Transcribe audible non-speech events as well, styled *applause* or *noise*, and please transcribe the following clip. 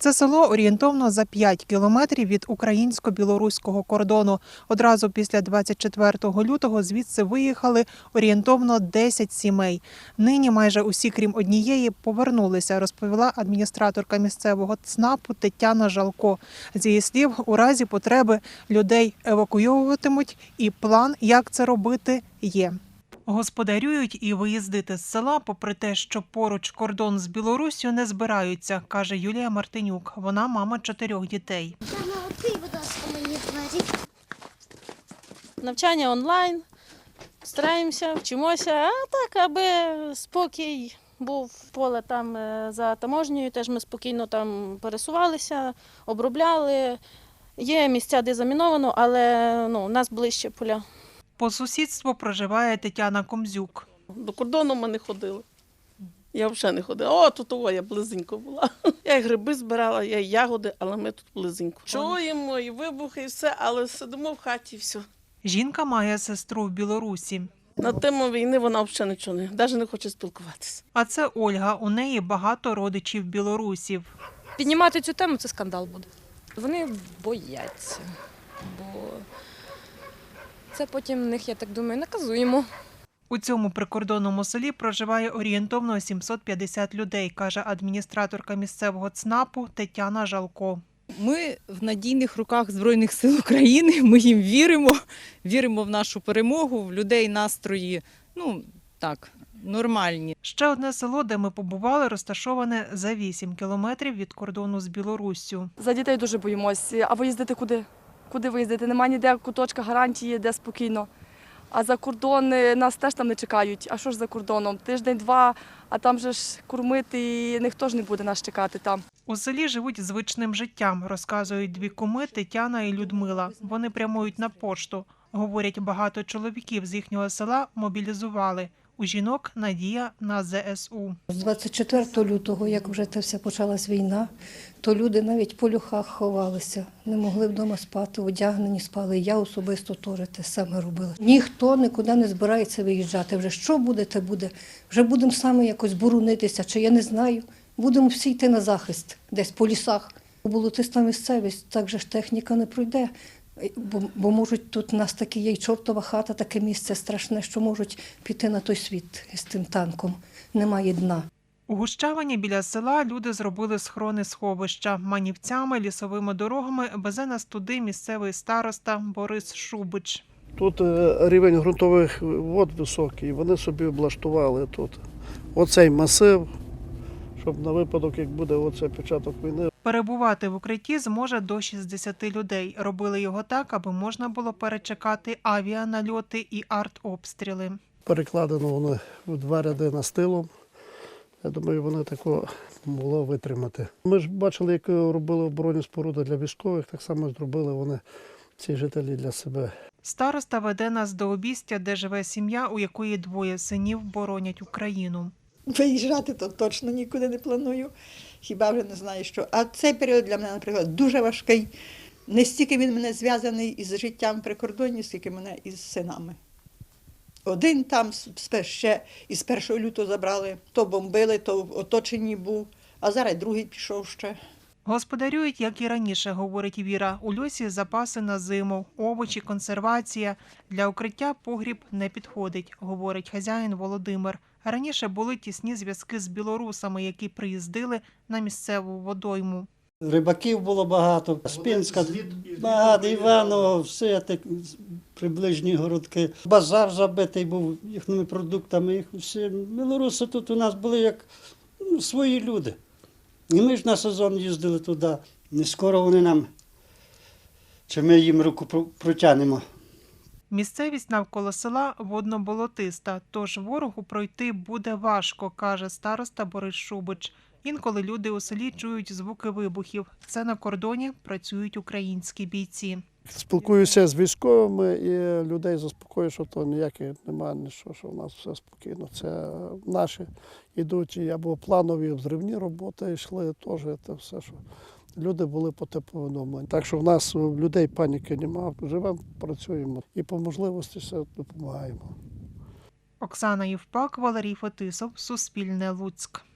Це село орієнтовно за 5 кілометрів від українсько-білоруського кордону. Одразу після 24 лютого звідси виїхали орієнтовно 10 сімей. Нині майже усі, крім однієї, повернулися, розповіла адміністраторка місцевого ЦНАПу Тетяна Жалко. З її слів, у разі потреби людей евакуйовуватимуть, і план, як це робити, є. Господарюють і виїздити з села, попри те, що поруч кордон з Білоруссю не збираються, каже Юлія Мартинюк. Вона мама чотирьох дітей. Навчання онлайн, стараємося, вчимося, а так, аби спокій був поле там е, за таможнею, теж ми спокійно там пересувалися, обробляли. Є місця, де заміновано, але ну, у нас ближче поля. По сусідству проживає Тетяна Комзюк. До кордону ми не ходили. Я взагалі не ходила. О, тут о, я близенько була. *laughs* Я і гриби збирала, я і ягоди, але ми тут близенько. Чуємо і вибухи, і все, але сидимо в хаті і все. Жінка має сестру в Білорусі. На тему війни вона взагалі нічого не, навіть не хоче спілкуватися. А це Ольга. У неї багато родичів білорусів. Піднімати цю тему це скандал буде. Вони бояться, бо це потім в них, я так думаю, наказуємо. У цьому прикордонному селі проживає орієнтовно 750 людей, каже адміністраторка місцевого ЦНАПу Тетяна Жалко. Ми в надійних руках Збройних сил України. Ми їм віримо, віримо в нашу перемогу, в людей настрої. Ну так, нормальні. Ще одне село, де ми побували, розташоване за 8 кілометрів від кордону з Білоруссю. За дітей дуже боїмось. А виїздити куди? Куди виїздити? Нема ніде куточка гарантії, де спокійно. А за кордон нас теж там не чекають. А що ж за кордоном? Тиждень-два, а там же ж кормити, і ніхто ж не буде нас чекати там. У селі живуть звичним життям, розказують дві куми Тетяна і Людмила. Вони прямують на пошту. Говорять, багато чоловіків з їхнього села мобілізували. У жінок надія на ЗСУ. З 24 лютого, як вже це вся почалась війна, то люди навіть по люхах ховалися, не могли вдома спати, одягнені спали. Я особисто теж те саме робила. Ніхто нікуди не збирається виїжджати. Вже що буде, те буде. Вже будемо саме якось боронитися, чи я не знаю. Будемо всі йти на захист, десь по лісах. Болотиста місцевість, так же ж техніка не пройде. Бо, бо можуть тут у нас такі є й чортова хата, таке місце страшне, що можуть піти на той світ з тим танком. Немає дна. У Гущавині біля села люди зробили схорони сховища. Манівцями, лісовими дорогами везе нас туди місцевий староста Борис Шубич. Тут е, рівень ґрунтових вод високий, вони собі облаштували тут. Оцей масив, щоб на випадок, як буде оцей початок війни, Перебувати в укритті зможе до 60 людей. Робили його так, аби можна було перечекати авіанальоти і артобстріли. перекладено воно в два ряди настилом. Я думаю, вони тако могло витримати. Ми ж бачили, як робили оборонні споруди для військових, так само зробили вони ці жителі для себе. Староста веде нас до обістя, де живе сім'я, у якої двоє синів боронять Україну. Виїжджати то точно нікуди не планую. Хіба вже не знаю що. А цей період для мене, наприклад, дуже важкий. Не стільки він мене зв'язаний із життям прикордонні, скільки мене із синами. Один там ще із 1 лютого забрали, то бомбили, то в оточенні був, а зараз другий пішов ще. Господарюють, як і раніше, говорить Віра. У льосі запаси на зиму, овочі, консервація. Для укриття погріб не підходить, говорить хазяїн Володимир. Раніше були тісні зв'язки з білорусами, які приїздили на місцеву водойму. Рибаків було багато, Спінська, багато, Іваново, все так, приближні городки. Базар забитий був їхніми продуктами. Їх всі. Білоруси тут у нас були як ну, свої люди. І ми ж на сезон їздили туди. Не скоро вони нам, чи ми їм руку про- протягнемо. Місцевість навколо села водно-болотиста, тож ворогу пройти буде важко, каже староста Борис Шубич. Інколи люди у селі чують звуки вибухів. Це на кордоні працюють українські бійці. Спілкуюся з військовими і людей заспокоюю, що то ніяких немає, нічого, що в нас все спокійно. Це наші йдуть або планові взривні роботи йшли, теж це все, що люди були по повідомленню. Так що в нас у людей паніки немає. Живемо, працюємо і по можливості все допомагаємо. Оксана Євпак, Валерій Фетисов, Суспільне Луцьк.